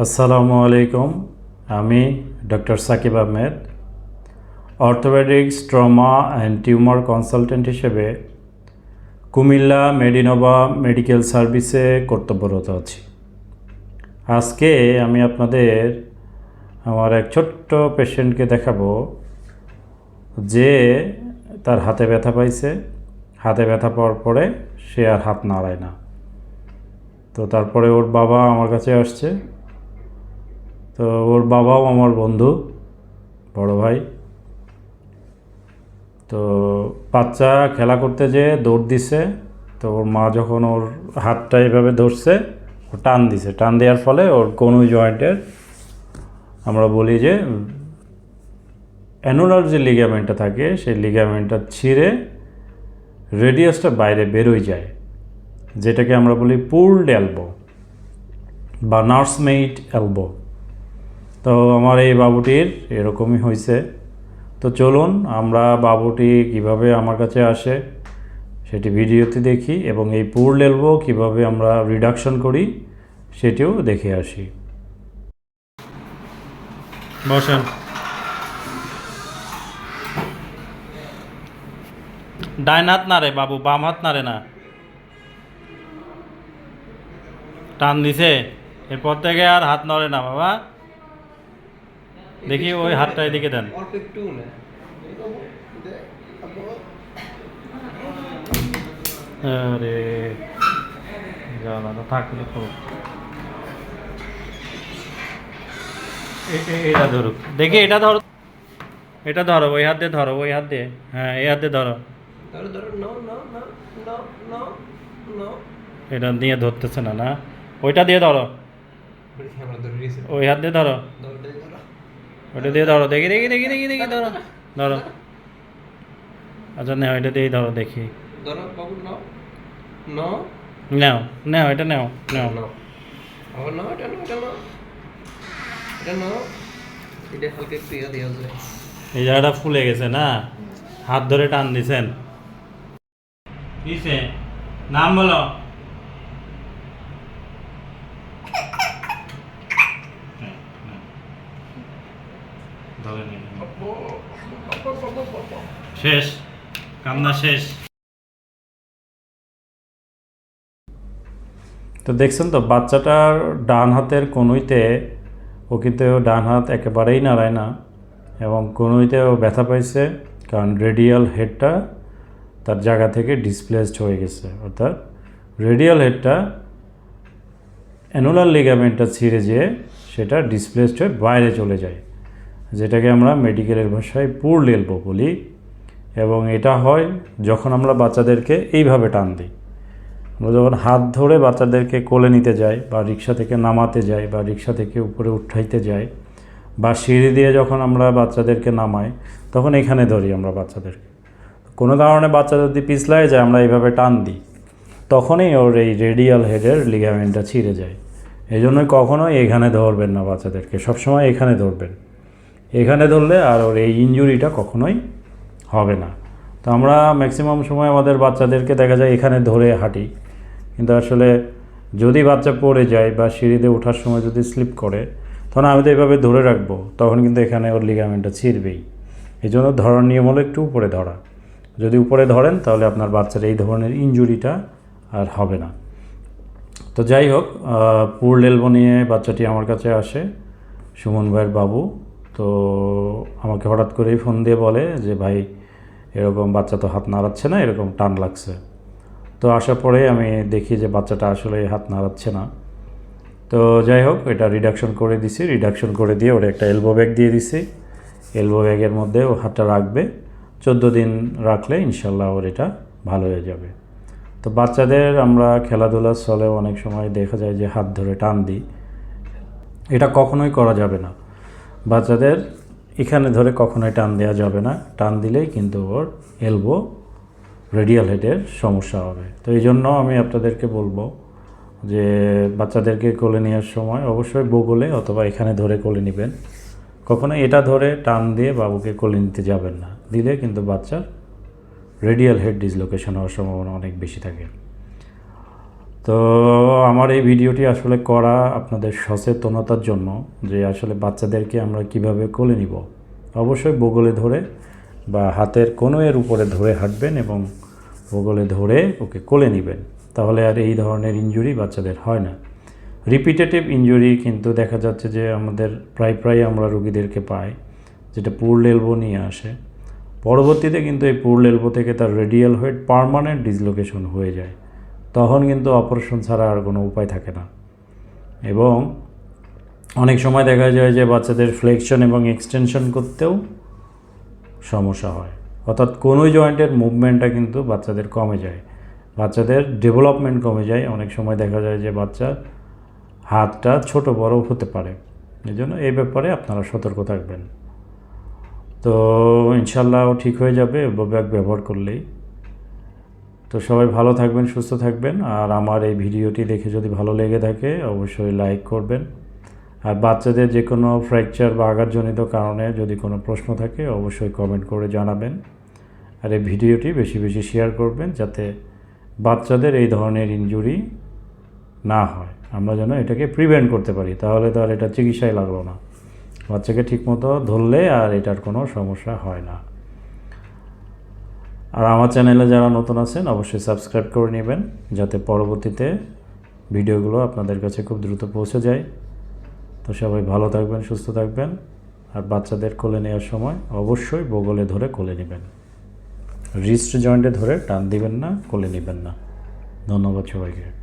আসসালামু আলাইকুম, আমি doctor Sakib Ahmed orthopaedics trauma and tumour consultant হিসেবে কুমিল্লা মেডিনোভা মেডিকেল সার্ভিসে কর্তব্যরত আছি। আজকে আমি আপনাদের আমার এক ছোট্ট পেশেন্টকে দেখাবো যে তার হাতে ব্যথা পাইছে। হাতে ব্যথা পাওয়ার পরে সে আর হাত নাড়ায় না। তো তারপরে ওর বাবা আমার কাছে আসছে। তো ওর বাবাও আমার বন্ধু, বড় ভাই। তো বাচ্চা খেলা করতে যেয়ে দৌড় দিছে, তো ওর মা যখন ওর হাতটা এভাবে ধরছে, ও টান দিছে। টান দেওয়ার ফলে ওর কোনো জয়েন্টের আমরা বলি যে অ্যানুলার যে লিগামেন্টটা থাকে, সেই লিগামেন্টটা ছিঁড়ে রেডিয়াসটা বাইরে বেরোয় যায়। যেটাকে আমরা বলি পুলড এলবো বা নার্সমেইড এলবো তো আমার এই বাবুটির এরকমই হয়েছে। তো চলুন আমরা বাবুটি কীভাবে আমার কাছে আসে সেটি ভিডিওতে দেখি এবং এই পুর এলবো কীভাবে আমরা রিডাকশন করি সেটিও দেখে আসি। বসেন। ডাইন হাত না রে বাবু, বাম হাত না রে না। টান দিছে, এরপর থেকে আর হাত নড়ে না বাবা। দেখি ওই হাতটা এদিকে দেন। অল্প একটু না। আরে জ্বালা থাকলে এ- এটা ধরুক। দেখি এটা ধরো। এটা ধরো ওই হাত দিয়ে ধরো ওই হাত দিয়ে। হ্যাঁ এই হাত দিয়ে ধরো। এটা দিয়ে ধরতেছে না না? ওইটা দিয়ে ধরো। ওই হাত দিয়ে ধরো। ওইটা দিয়ে ধরো দেখি দেখি দেখি দেখি দেখি ধরো ধরো। আচ্ছা নেও এটা দিয়েই ধরো দেখি। ধরো বাবু নো নো নেও নেও এটা নেও নেও। নো আবার নো এটা নো এটা নো এটা নো এটা হালকা একটু ইয়া দেওয়া যায় এই জায়গাটা ফুলে গেছে না? হাত ধরে টান দিছেন। কিসে নাম বলো। ধরে নিন। শেষ। কান্না শেষ। তো দেখছেন তো বাচ্চাটার ডান হাতের কনুইতে ও কিন্তু ডান হাত একেবারেই নাড়ায় না এবং কনুইতেও ব্যথা পাইছে কারণ রেডিয়াল হেডটা তার জায়গা থেকে ডিসপ্লেসড হয়ে গেছে। অর্থাৎ রেডিয়াল হেডটা অ্যানুলার লিগামেন্টটা ছিঁড়ে যেয়ে সেটা ডিসপ্লেসড হয়ে বাইরে চলে যায়। যেটাকে আমরা মেডিকেলের ভাষায় পুরল এলবো বলি এবং এটা হয় যখন আমরা বাচ্চাদেরকে এইভাবে টান দিই। আমরা যখন হাত ধরে বাচ্চাদেরকে কোলে নিতে যাই বা রিক্সা থেকে নামাতে যাই বা রিক্সা থেকে উপরে উঠাইতে যাই বা সিঁড়ি দিয়ে যখন আমরা বাচ্চাদেরকে নামাই, তখন এখানে ধরি আমরা বাচ্চাদেরকে। কোনো কারণে বাচ্চা যদি পিছলায় যায়, আমরা এইভাবে টান দিই, তখনই ওর এই রেডিয়াল হেডের লিগামেন্টটা ছিঁড়ে যায়। এই জন্যই কখনোই এখানে ধরবেন না বাচ্চাদেরকে, সবসময় এখানে ধরবেন। এখানে ধরলে আর ওর এই ইঞ্জুরিটা কখনোই হবে না। তো আমরা ম্যাক্সিমাম সময় আমাদের বাচ্চাদেরকে দেখা যায় এখানে ধরে হাঁটি। কিন্তু আসলে যদি বাচ্চা পড়ে যায় বা সিঁড়িতে ওঠার সময় যদি স্লিপ করে, তখন আমি তো এইভাবে ধরে রাখব, তখন কিন্তু এখানে ওর লিগামেন্টটা ছিঁড়বেই। এই জন্য ধরার নিয়ম হলো একটু উপরে ধরা। যদি উপরে ধরেন, তাহলে আপনার বাচ্চার এই ধরনের ইঞ্জুরিটা আর হবে না। তো যাই হোক পুর এলবো নিয়ে বাচ্চাটি আমার কাছে আসে, সুমন ভাইয়ের বাবু। তো আমাকে হঠাৎ করেই ফোন দিয়ে বলে যে, ভাই, এরকম বাচ্চা তো হাত নাড়াচ্ছে না, এরকম টান লাগছে। তো আসার পরে আমি দেখি যে বাচ্চাটা আসলে হাত নাড়াচ্ছে না। তো যাই হোক, এটা রিডাকশন করে দিছি। রিডাকশন করে দিয়ে ওর একটা এলবো ব্যাগ দিয়ে দিছি। এলবো ব্যাগের মধ্যে ও হাতটা রাখবে। চোদ্দ দিন রাখলে ইনশাল্লাহ ওর এটা ভালো হয়ে যাবে। তো বাচ্চাদের আমরা খেলাধুলার চলে অনেক সময় দেখা যায় যে হাত ধরে টান দিই। এটা কখনোই করা যাবে না। বাচ্চাদের এখানে ধরে কখনোই টান দেওয়া যাবে না। টান দিলেই কিন্তু ওর এলবো রেডিয়াল হেডের সমস্যা হবে। তো এই জন্য আমি আপনাদেরকে বলব যে বাচ্চাদেরকে কোলে নেওয়ার সময় অবশ্যই বগলে অথবা এখানে ধরে কোলে নেবেন। কখনো এটা ধরে টান দিয়ে বাবুকে কোলে নিতে যাবেন না। দিলে কিন্তু বাচ্চার রেডিয়াল হেড ডিসলোকেশন হওয়ার সম্ভাবনা অনেক বেশি থাকে। তো আমার এই ভিডিওটি আসলে করা আপনাদের সচেতনতার জন্য যে আসলে বাচ্চাদেরকে আমরা কীভাবে কোলে নিব। অবশ্যই বগলে ধরে বা হাতের কোনো এর উপরে ধরে হাঁটবেন এবং বগলে ধরে ওকে কোলে নেবেন। তাহলে আর এই ধরনের ইনজুরি বাচ্চাদের হয় না। রিপিটেটিভ ইনজুরি কিন্তু দেখা যাচ্ছে যে আমাদের প্রায় প্রায় আমরা রুগীদেরকে পাই, যেটা পুরল নিয়ে আসে। পরবর্তীতে কিন্তু এই পুরল এলবো থেকে তার রেডিয়াল হেড পারমানেন্ট ডিসলোকেশন হয়ে যায়। তখন কিন্তু অপারেশন ছাড়া আর কোনো উপায় থাকে না। এবং অনেক সময় দেখা যায় যে বাচ্চাদের ফ্লেকশন এবং এক্সটেনশন করতেও সমস্যা হয়। অর্থাৎ কোনো জয়েন্টের মুভমেন্টটা কিন্তু বাচ্চাদের কমে যায়। বাচ্চাদের ডেভেলপমেন্ট কমে যায়। অনেক সময় দেখা যায় যে বাচ্চার হাতটা ছোট, বড় হতে পারে। এই জন্য এই ব্যাপারে আপনারা সতর্ক থাকবেন। তো ইনশাল্লাহ ঠিক হয়ে যাবে, ব্যাগ ব্যবহার করলেই। তো সবাই ভালো থাকবেন, সুস্থ থাকবেন। আর আমার এই ভিডিওটি দেখে যদি ভালো লেগে থাকে, অবশ্যই লাইক করবেন। আর বাচ্চাদের যে কোনো ফ্র্যাকচার বা আঘাতজনিত কারণে যদি কোনো প্রশ্ন থাকে, অবশ্যই কমেন্ট করে জানাবেন। আর এই ভিডিওটি বেশি বেশি শেয়ার করবেন, যাতে বাচ্চাদের এই ধরনের ইনজুরি না হয়। আমরা যেন এটাকে প্রিভেন্ট করতে পারি। তাহলে তো আর এটা চিকিৎসায় লাগল না। বাচ্চাকে ঠিকমতো ধরলে আর এটার কোনো সমস্যা হয় না। আর আমার চ্যানেলে যারা নতুন আছেন, অবশ্যই সাবস্ক্রাইব করে নেবেন, যাতে পরবর্তীতে ভিডিওগুলো আপনাদের কাছে খুব দ্রুত পৌঁছে যায়। তো সবাই ভালো থাকবেন, সুস্থ থাকবেন, আর বাচ্চাদের কোলে নেওয়ার সময় অবশ্যই বগলে ধরে কোলে নেবেন। রিস্ট জয়েন্টে ধরে টান দিবেন না, কোলে নেবেন না। ধন্যবাদ সবাইকে।